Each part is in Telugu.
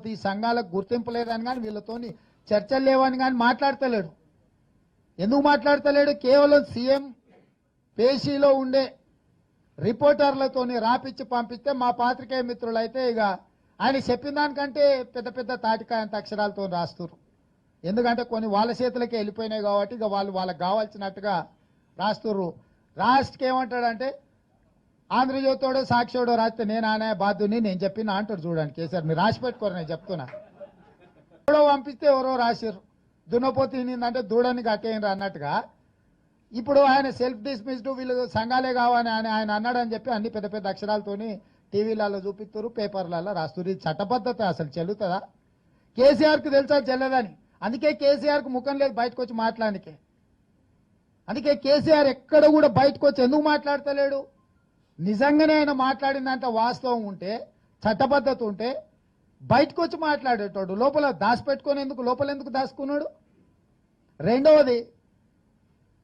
లేకపోతే ఈ సంఘాలకు గుర్తింపు లేదని కానీ వీళ్ళతోని చర్చలు లేవని కానీ మాట్లాడతలేడు. ఎందుకు మాట్లాడతలేడు? కేవలం సీఎం పేషీలో ఉండే రిపోర్టర్లతోని రాపిచ్చి పంపిస్తే మా పాత్రికేయ మిత్రులు అయితే ఇక ఆయన చెప్పిన దానికంటే పెద్ద పెద్ద తాటికాయంత అక్షరాలతో రాస్తున్నారు ఎందుకంటే కొన్ని వాళ్ళ చేతులకే వెళ్ళిపోయినాయి కాబట్టి ఇక వాళ్ళు వాళ్ళకి కావాల్సినట్టుగా రాస్తుర్రు. రాష్ట్రకి ఏమంటాడంటే ఆంధ్రజ్యోతోడో సాక్షిడో రాస్తే నేను ఆనే బాధ్యుని నేను చెప్పిన అంటాడు చూడండి కేసీఆర్ మీరు రాసి పెట్టుకోరు నేను చెప్తున్నా. ఎవడో పంపిస్తే ఎవరో రాసిర్రు. దున్నపోతే ఈనిందంటే దూడని కట్టేయండి అన్నట్టుగా. ఇప్పుడు ఆయన సెల్ఫ్ డిస్మిస్డ్ వీళ్ళు సంఘాలే కావని ఆయన ఆయన అన్నాడని చెప్పి అన్ని పెద్ద పెద్ద అక్షరాలతోని టీవీలలో చూపిస్తారు పేపర్లలో రాస్తారు ఇది చట్టబద్ధత అసలు చెల్లుతుందా? కేసీఆర్కి తెలుసా చెల్లదని? అందుకే కేసీఆర్కు ముఖం లేదు బయటకు వచ్చి మాట్లాడనికే. అందుకే కేసీఆర్ ఎక్కడ కూడా బయటకు వచ్చి ఎందుకు మాట్లాడతలేడు? నిజంగానే ఆయన మాట్లాడిందంటే వాస్తవం ఉంటే చట్టబద్ధత ఉంటే బయటకు వచ్చి మాట్లాడేటోడు లోపల దాచిపెట్టుకొని ఎందుకు లోపల ఎందుకు దాచుకున్నాడు రెండవది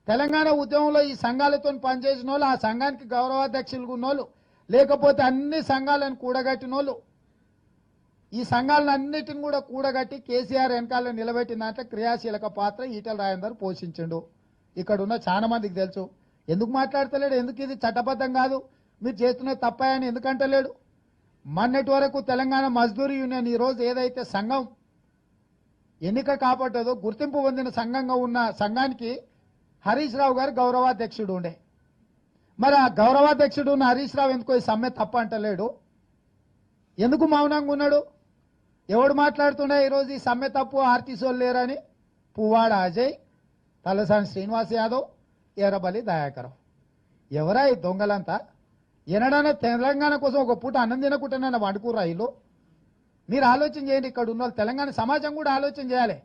తెలంగాణ ఉద్యమంలో ఈ సంఘాలతో పనిచేసిన వాళ్ళు ఆ సంఘానికి గౌరవాధ్యక్షులుగా ఉన్నోళ్ళు లేకపోతే అన్ని సంఘాలను కూడగట్టిన వాళ్ళు ఈ సంఘాలను అన్నిటిని కూడా కూడగట్టి కేసీఆర్ వెనకాల నిలబెట్టిన దాంట్లో క్రియాశీలక పాత్ర ఈటల రాజేందర్ పోషించిండు. ఇక్కడ ఉన్న చాలా మందికి తెలుసు. ఎందుకు మాట్లాడతలేడు? ఎందుకు ఇది చట్టబద్ధం కాదు? మీరు చేస్తున్న తప్పాయని ఎందుకంటలేడు మొన్నటి వరకు తెలంగాణ మజ్దూర్ యూనియన్ ఈ రోజు ఏదైతే సంఘం ఎన్నిక కాపాడదో గుర్తింపు పొందిన సంఘంగా ఉన్న సంఘానికి హరీష్ రావు గారు గౌరవాధ్యక్షుడు ఉండే. మరి ఆ గౌరవాధ్యక్షుడు ఉన్న హరీష్ రావు ఎందుకో ఈ సమ్మె తప్ప అంటలేడు? ఎందుకు మౌనంగా ఉన్నాడు? ఎవడు మాట్లాడుతున్నా ఈరోజు ఈ సమ్మె తప్పు ఆర్టీసీ వాళ్ళు లేరని? పువ్వాడ అజయ్ తలసాని శ్రీనివాస్ యాదవ్ ఎర్రబలి దయాకరం ఎవరా ఈ దొంగలంతా? ఎనడైనా తెలంగాణ కోసం ఒక పూట అన్నం తినకుండానైనా వండుకుర్రా ఇల్లు మీరు ఆలోచన చేయండి ఇక్కడ ఉన్న వాళ్ళు తెలంగాణ సమాజం కూడా ఆలోచన చేయాలి.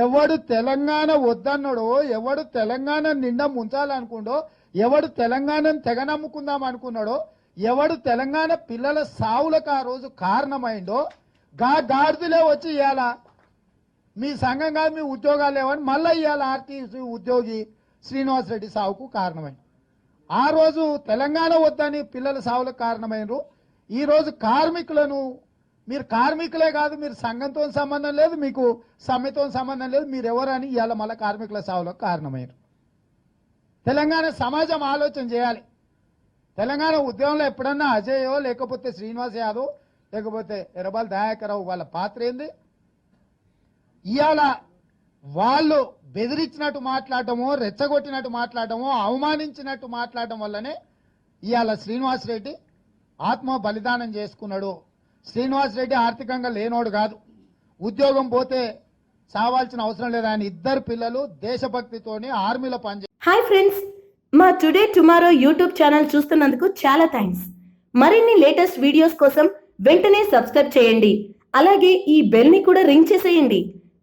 ఎవడు తెలంగాణ వద్దన్నాడో ఎవడు తెలంగాణ నిండా ముంచాలనుకుండో ఎవడు తెలంగాణను తెగనమ్ముకుందాం అనుకున్నాడో ఎవడు తెలంగాణ పిల్లల సావులకు ఆ రోజు కారణమైండో గా గాడిదలే వచ్చి ఇవ్వాలా మీ సంఘం కాదు మీ ఉద్యోగాలు లేవని మళ్ళీ ఇవ్వాలి ఆర్టీసీ ఉద్యోగి శ్రీనివాసరెడ్డి సావుకు కారణమైంది. ఆ రోజు తెలంగాణ వద్దని పిల్లల సావులకు కారణమైనరు. ఈ రోజు కార్మికులను మీరు కార్మికులే కాదు మీరు సంఘంతో సంబంధం లేదు మీకు సమ్మెతో సంబంధం లేదు మీరు ఎవరని ఇవాళ మళ్ళీ కార్మికుల సావులకు కారణమైనరు. తెలంగాణ సమాజం ఆలోచన చేయాలి. తెలంగాణ ఉద్యమంలో ఎప్పుడన్నా అజయో లేకపోతే శ్రీనివాస్ యాదవ్ లేకపోతే ఎర్రబాల్ దయాకరావు వాళ్ళ పాత్ర ఏంది? ఇవాళ వాళ్ళు బెదిరించినట్టు మాట్లాడటమో రెచ్చగొట్టినట్టు మాట్లాడటమో అవమానించినట్టు మాట్లాడటం వల్లనే ఇవాళ శ్రీనివాస్ రెడ్డి ఆత్మ బలిదానం చేసుకున్నాడు. శ్రీనివాస్ రెడ్డి ఆర్థికంగా లేనోడు కాదు. ఉద్యోగం పోతే సావాల్సిన అవసరం లేదు. ఆయన ఇద్దరు పిల్లలు దేశభక్తితోని ఆర్మీలో పనిచే హాయ్ ఫ్రెండ్స్ మా టుడే టుమారో యూట్యూబ్ ఛానల్ చూస్తున్నందుకు చాలా థ్యాంక్స్ మరిన్ని లేటెస్ట్ వీడియోస్ కోసం వెంటనే సబ్స్క్రైబ్ చేయండి. అలాగే ఈ బెల్ని కూడా రింగ్ చేసేయండి.